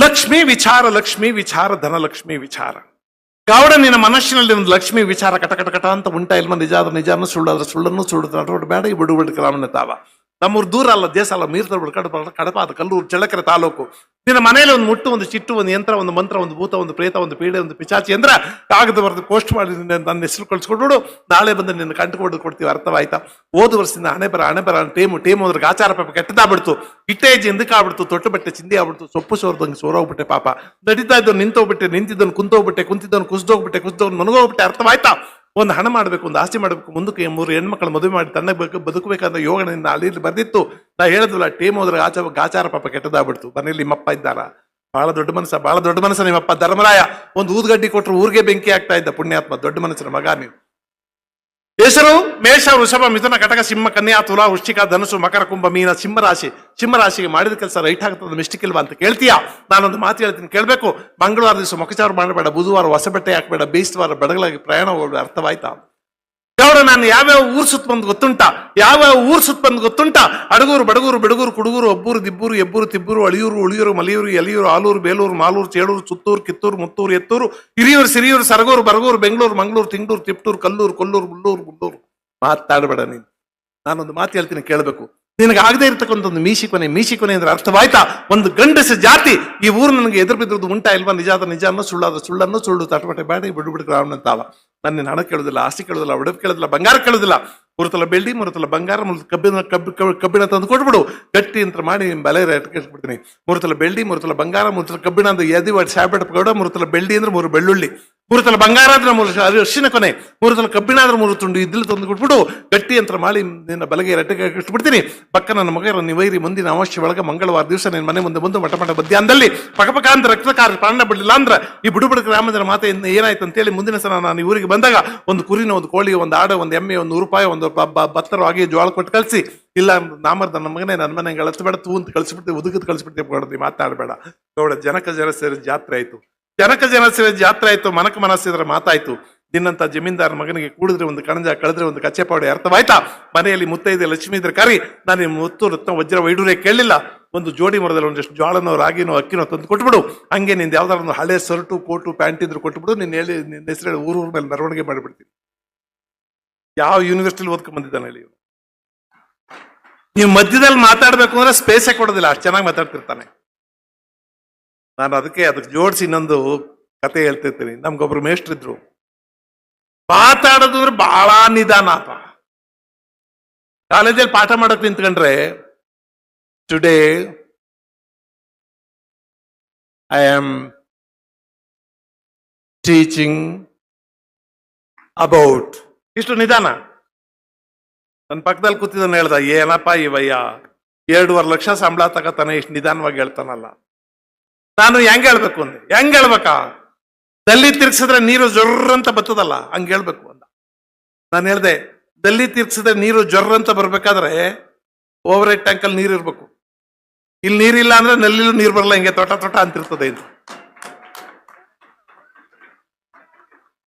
ಲಕ್ಷ್ಮಿ ವಿಚಾರ ಲಕ್ಷ್ಮಿ ವಿಚಾರ ಧನಲಕ್ಷ್ಮಿ ವಿಚಾರ ಗೌಡ ನಿನ್ನ ಮನಸ್ಸಿನಲ್ಲಿ ಒಂದು ಲಕ್ಷ್ಮಿ ವಿಚಾರ ಕಟ ಕಟ ಕಟ ಅಂತ ಉಂಟ ಇಲ್ಮ ನಿಜ ಆದ್ರೆ ನಿಜಾನು ಸುಳ್ಳಾದ್ರೆ ಸುಳ್ಳನ್ನು ಸುಳ್ಳು ನಟೋಡು ಬೇಡ ಈ ಬಿಡು ಬಿಡು ರಾಮನ ತಾವ ನಮ್ಮೂರು ದೂರ ಅಲ್ಲ ದೇಶ ಅಲ್ಲ ಮೀರ್ತಾರೆ ಕಡಪ ಕಡಪ ಅದು ಕಲ್ಲೂರು, ಚಳ್ಳಕೆರೆ ತಾಲೂಕು. ನಿನ್ನ ಮನೆಯಲ್ಲಿ ಒಂದು ಮುಟ್ಟು, ಒಂದು ಚಿಟ್ಟು, ಒಂದು ಯಂತ್ರ, ಒಂದು ಮಂತ್ರ, ಒಂದು ಭೂತ, ಒಂದು ಪ್ರೇತ, ಒಂದು ಪೀಡೆ, ಒಂದು ಪಿಚಾಚಿ ಅಂದ್ರೆ ಕಾಗದ ಬರೆದು ಪೋಸ್ಟ್ ಮಾಡಿ ನಿನ್ನ ಹೆಸರು ಕಳಿಸ್ಕೊಂಡು ನಾಳೆ ಬಂದು ನಿನ್ನ ಕಂಡುಕೊಂಡು ಕೊಡ್ತೀವಿ, ಅರ್ಥವಾಯ್ತಾ? ಓದು ವರ್ಷದಿಂದ ಹಣೆ ಬರ ಹಣೆ ಬರ, ಟೇಮು ಟೇಮು ಅಂದ್ರೆ ಆಚಾರ ಪಾಪ ಕೆಟ್ಟದಾಗ್ಬಿಡ್ತು ಇಟ್ಟೇಜ್ ಎಂದಕ್ಕೆ ಆಗ್ಬಿಡ್ತು? ತೊಟ್ಟು ಬಟ್ಟೆ ಚಿಂದಿ ಆಗ್ಬಿಡ್ತು. ಸೊಪ್ಪು ಸೋರ್ದಂಗೆ ಸೋರೋಗ್ಬಿಟ್ಟೆ ಪಾಪ. ನಡೀತಾ ಇದ್ದವ್ನು ನಿಂತೋಗ್ಬಿಟ್ಟೆ ನಿಂತಿದ್ದವನು ಕುಂತೋಗ್ಬಿಟ್ಟೆ ಕುಂತಿದ್ದವನು ಕುಸ್ದೋಗ್ಬಿಟ್ಟೆ ಕುಸ್ದವ್ನು ಮನಗೋಗ್ಬಿಟ್ಟೆ, ಅರ್ಥವಾಯ್ತಾ? ಒಂದು ಹಣ ಮಾಡಬೇಕು, ಒಂದು ಆಸ್ತಿ ಮಾಡಬೇಕು, ಮುಂದಕ್ಕೆ ಮೂರು ಹೆಣ್ಮಕ್ಳು ಮದುವೆ ಮಾಡಿ ತನ್ನ ಬೇಕು ಬದುಕಬೇಕಂತ ಯೋಗ ಅಲ್ಲಿ ಬರ್ದಿತ್ತು. ನಾ ಹೇಳಿದ್ವಲ್ಲ ಟೀಮ್ ಹೋದ್ರೆ ಆಚಾರ ಗಾಚಾರ ಪಾಪ ಕೆಟ್ಟದಾಗ್ಬಿಡ್ತು. ಮನೇಲಿ ನಿಮ್ಮಪ್ಪ ಇದ್ದಾರ? ಬಹಳ ದೊಡ್ಡ ಮನಸ್ಸ, ಬಹಳ ದೊಡ್ಡ ಮನಸ್ಸ ನಿಮ್ಮಪ್ಪ. ಧರ್ಮರಾಯ, ಒಂದು ಊದ್ಗಡ್ಡಿ ಕೊಟ್ಟರು ಊರಿಗೆ ಬೆಂಕಿ ಆಗ್ತಾ ಇದ್ದ ಪುಣ್ಯಾತ್ಮ, ದೊಡ್ಡ ಮನಸ್ಸಿನ ಮಗ ನೀವು. ಹೆಸರು? ಮೇಷ, ವೃಷಭ, ಮಿಥುನ, ಕಟಕ, ಸಿಂಹ, ಕನ್ಯಾ, ತುಲಾ, ವೃಶ್ಚಿಕ, ಧನುಸು, ಮಕರ, ಕುಂಭ, ಮೀನ, ಸಿಂಹರಾಶಿ. ಸಿಂಹರಾಶಿಗೆ ಮಾಡಿದ ಕೆಲಸ ರೈಟ್ ಆಗ್ತದೆ ಮಿಸ್ಟಿಕ್ ಇಲ್ವಾ ಅಂತ ಕೇಳ್ತೀಯಾ? ನಾನೊಂದು ಮಾತು ಹೇಳ್ತೀನಿ, ಕೇಳಬೇಕು? ಮಂಗಳವಾರ ದಿವಸ ಮೊಕಚಾರ ಮಾಡಬೇಡ, ಬುಧವಾರ ಹೊಸಬೆಟ್ಟೆ ಹಾಕಬೇಡ ಬೇಸ್ತವಾರ ಬಡಗಳಾಗಿ ಪ್ರಯಾಣ ಹೋಗಬೇಡ, ಅರ್ಥವಾಯ್ತಾ? ಗೌಡ ನಾನು ಯಾವ್ಯಾವ ಊರ್ ಸುತ್ತ ಬಂದು ಗೊತ್ತುಂಟ? ಯಾವ್ಯಾವ ಊರ್ ಸುತ್ತ ಬಂದು ಗೊತ್ತುಂಟ? ಅಡಗೂರು, ಬಡಗೂರು, ಬಿಡಗೂರು, ಕುಡುಗೂರು, ಒಬ್ಬೂರು, ದಿಬ್ಬೂರು, ಎಬ್ಬೂರು, ತಿಬ್ಬೂರು, ಅಳಿಯೂರು, ಉಳಿಯೂರು, ಮಲಿಯೂರು, ಎಲಿಯೂರು, ಆಲೂರು, ಬೇಲೂರು, ಮಾಲೂರು, ಚೇಳೂರು, ಸುತ್ತೂರು, ಕಿತ್ತೂರು, ಮುತ್ತೂರು, ಎತ್ತೂರು, ಹಿರಿಯೂರು, ಸಿರಿಯೂರು, ಸರಗೂರು, ಬರಗೂರು, ಬೆಂಗಳೂರು, ಮಂಗಳೂರು, ತಿಂಗಳೂರು, ತಿಪ್ಟೂರು, ಕಲ್ಲೂರು, ಕೊಲ್ಲೂರು, ಮುಳ್ಳೂರು ಗುಂಡೂರು ಮಾತಾಡಬೇಡ ನೀನು. ನಾನೊಂದು ಮಾತು ಹೇಳ್ತೀನಿ ಕೇಳಬೇಕು. ನಿನಗೆ ಆಗದೆ ಇರ್ತಕ್ಕಂಥ ಒಂದು ಮೀಶಿಕೊನೆ ಮೀಶಿಕೊನೆ ಅಂದ್ರೆ ಅರ್ಥವಾಯ್ತಾ? ಒಂದು ಗಂಡಸ ಜಾತಿ, ಈ ಊರು ನನಗೆ ಎದುರು ಬಿದ್ದಿರೋದು ಉಂಟಾ ಇಲ್ವಾ? ನಿಜಾದ ನಿಜಾನ ಸುಳ್ಳಾದ ಸುಳ್ಳನ್ನು ಸುಳ್ಳು ತಟಪಟೆ ಬೇಡ ಬಿಡು ಬಿಡು ರಾವಣಂತಾವ ನನ್ನ ಹಣ ಕೇಳೋದಿಲ್ಲ, ಆಸ್ತಿ ಕೇಳೋದಿಲ್ಲ, ಒಡವೆ ಕೇಳೋದಿಲ್ಲ, ಬಂಗಾರ ಕೇಳೋದಿಲ್ಲ. ಮುರುತಲ ಬೆಳ್ಳಿ, ಮುರುತಲ ಬಂಗಾರ ಮೂರ್ತ ಕಬ್ಬಿನ, ಕಬ್ಬು, ಕಬ್ಬಿ- ಕಬ್ಬಿಣ ತಂದು ಕೊಟ್ಬಿಡು. ಗಟ್ಟಿ ಅಂತ ಮಾಡಿ ಬಲೆ ಇಟ್ಬಿಡ್ತೀನಿ ಮುರುತಲ ಬೆಳ್ಳಿ, ಮುರುತಲ ಬಂಗಾರ ಮುರುತಲ್ಲ ಕಬ್ಬಿಣ ಅಂದ್ರೆ ಎದಿ ಒಟ್ಟು ಸ್ಯಾಬೆಟ್ ಗೌಡ ಮುರುತಲ ಬೆಳ್ಳಿ ಅಂದ್ರೆ ಮೂರು ಬೆಳ್ಳುಳ್ಳಿ. ಮುರುತಲ ಬಂಗಾರ ಆದ್ರೆ ಮೂರು ಅರಿಶಿನ ಕೊನೆ. ಮುರುತಲ ಕಬ್ಬಿಣ ಆದ್ರೆ ಮೂರು ತುಂಡು ಇದ್ದಿಲ್ ತಂದು ಕೊಟ್ಬಿಟ್ಟು ಗಟ್ಟಿ ಅಂತ ಮಾಡಿ ನಿನ್ನ ಬಲಗೆ ರಟ್ಟೆಗೆ ಇಟ್ಬಿಡ್ತೀನಿ ಪಕ್ಕ ನನ್ನ ಮಗರ ನಿವೈರಿ ಮುಂದಿನ ಅವಶ್ಯ ಒಳಗೆ ಮಂಗಳವಾರ ದಿವಸ ನಿನ್ನ ಮನೆ ಮುಂದೆ ಬಂದು ಮಠ ಮಠ ಮಧ್ಯಾಹ್ನದಲ್ಲಿ ಪಕಪಕ ಅಂತ ರಕ್ತಕಾರ ಪ್ರಾಣ ಬಿಡಲಿಲ್ಲ ಅಂದ್ರೆ ಈ ಬುಡುಬುಡು ಗ್ರಾಮದ ಮಾತೆ ಏನಾಯ್ತು ಅಂತೇಳಿ ಮುಂದಿನ ಸಲ ನಾನು ಊರಿಗೆ ಬಂದಾಗ ಒಂದು ಕುರಿನ, ಒಂದು ಕೋಳಿ ಒಂದು ಆಡ, ಒಂದು ಎಮ್ಮೆ ಒಂದು ರೂಪಾಯಿ ಒಂದು ಬ- ಬ- ಭತ್ತರು ಹಾಗೆ ಜೋಳ ಕೊಟ್ಟು ಕಳಿಸಿ. ಇಲ್ಲ, ನಾಮರ್ದ ನನ್ನ ಮಗನೇ, ನನ್ನ ಮನೆ ಬೇಡ, ತೂ ಅಂತ ಕಳಿಸ್ಬಿಟ್ಟು ಉದುಕದ್ ಕಳಿಸ್ಬಿಟ್ಟು ಕೊಡೋದು ಮಾತಾಡಬೇಡ. ನೋಡ ಜನಕ ಜನ ಸೇರಿ ಜಾತ್ರೆ ಆಯ್ತು. ಜನಕ ಜನ ಸೇರಿ ಜಾತ್ರೆ ಆಯ್ತು, ಮನಕ ಮನಸ್ಸಿದ್ರೆ ಮಾತಾಯ್ತು. ನಿನ್ನಂತ ಜಮೀನ್ದಾರ ಮಗನಿಗೆ ಕೂಡಿದ್ರೆ ಒಂದು ಕಣಜ, ಕಳೆದ್ರೆ ಒಂದು ಕಚ್ಚೆ ಪಾವಡೆ ಅರ್ಥವಾಯ್ತಾ? ಮನೆಯಲ್ಲಿ ಮುತ್ತೈದೆ ಲಕ್ಷ್ಮಿ ಇದ್ರೆ ಕರಿ, ನಾನು ನಿಮ್ಮ ಮುತ್ತು ರತ್ನ, ವಜ್ರ ವೈಡೂರೇ ಕೇಳಲಿಲ್ಲ. ಒಂದು ಜೋಡಿ ಮರದಲ್ಲಿ ಒಂದಷ್ಟು ಜೋಳನೋ ರಾಗಿನೋ, ಅಕ್ಕಿನೋ ತಂದು ಕೊಟ್ಬಿಡು. ಹಂಗೆ ನಿಂದು ಯಾವ್ದಾರ ಒಂದು ಹಳೆ ಸರ್ಟು, ಕೋಟು, ಪ್ಯಾಂಟ್ ಇದ್ರು ಕೊಟ್ಬಿಡು. ನಿನ್ನ ಹೇಳಿ ನಿನ್ನ ಹೆಸರು ಊರು ಊರ ಮೇಲೆ ಮೆರವಣಿಗೆ ಮಾಡಿಬಿಡ್ತೀನಿ. ಯಾವ ಯೂನಿವರ್ಸಿಟಿಲಿ ಓದ್ಕೊಂಡ್ ಬಂದಿದ್ದಾನೆ ಹೇಳಿ? ನೀವು ಮಧ್ಯದಲ್ಲಿ ಮಾತಾಡ್ಬೇಕು ಅಂದ್ರೆ ಸ್ಪೇಸೇ ಕೊಡೋದಿಲ್ಲ. ಅಷ್ಟು ಚೆನ್ನಾಗಿ ಮಾತಾಡ್ತಿರ್ತಾನೆ. ನಾನು ಅದಕ್ಕೆ ಅದಕ್ಕೆ ಜೋಡಿಸಿ ಇನ್ನೊಂದು ಕತೆ ಹೇಳ್ತಿರ್ತೀನಿ. ನಮ್ಗೊಬ್ರು ಮೇಷ್ಟ್ರಿದ್ರು. ಅಂದ್ರೆ ಬಹಳ ನಿಧಾನ ಅಪ್ಪ ಕಾಲೇಜಲ್ಲಿ ಪಾಠ ಮಾಡಕ್ ನಿಂತ್ಕೊಂಡ್ರೆ today I am teaching about ಇಷ್ಟು ನಿಧಾನ. ನನ್ನ ಪಕ್ಕದಲ್ಲಿ ಕೂತಿದ್ದಾನೆ ಹೇಳ್ದ, ಏನಪ್ಪ ಇವಯ್ಯ ಎರಡೂವರೆ ಲಕ್ಷ ಸಂಬಳ ತಗತಾನೆ, ಇಷ್ಟು ನಿಧಾನವಾಗಿ ಹೇಳ್ತಾನಲ್ಲ. ನಾನು ಹೆಂಗೆ ಹೇಳ್ಬೇಕು ಅಂದೆ? ಹೆಂಗ್ ಹೇಳ್ಬೇಕಾ? ದಲ್ಲಿ ತಿರ್ಗ್ಸಿದ್ರೆ ನೀರು ಜೊರ್ರ ಅಂತ ಬತ್ತದಲ್ಲ, ಹಂಗೆ ಹೇಳ್ಬೇಕು ಅಂದ. ನಾನು ಹೇಳ್ದೆ ದಲ್ಲಿ ತಿರ್ಗ್ಸಿದ್ರೆ ನೀರು ಜೊರ್ರ ಅಂತ ಬರ್ಬೇಕಾದ್ರೆ ಓವರ್ ಹೆಡ್ ಟ್ಯಾಂಕಲ್ಲಿ ನೀರು ಇರಬೇಕು. ಇಲ್ಲಿ ನೀರಿಲ್ಲ ಅಂದ್ರೆ ನಲ್ಲಿಲೂ ನೀರು ಬರಲ್ಲ, ಹಿಂಗೆ ತೋಟ ತೋಟ ಅಂತಿರ್ತದೆ ಇದು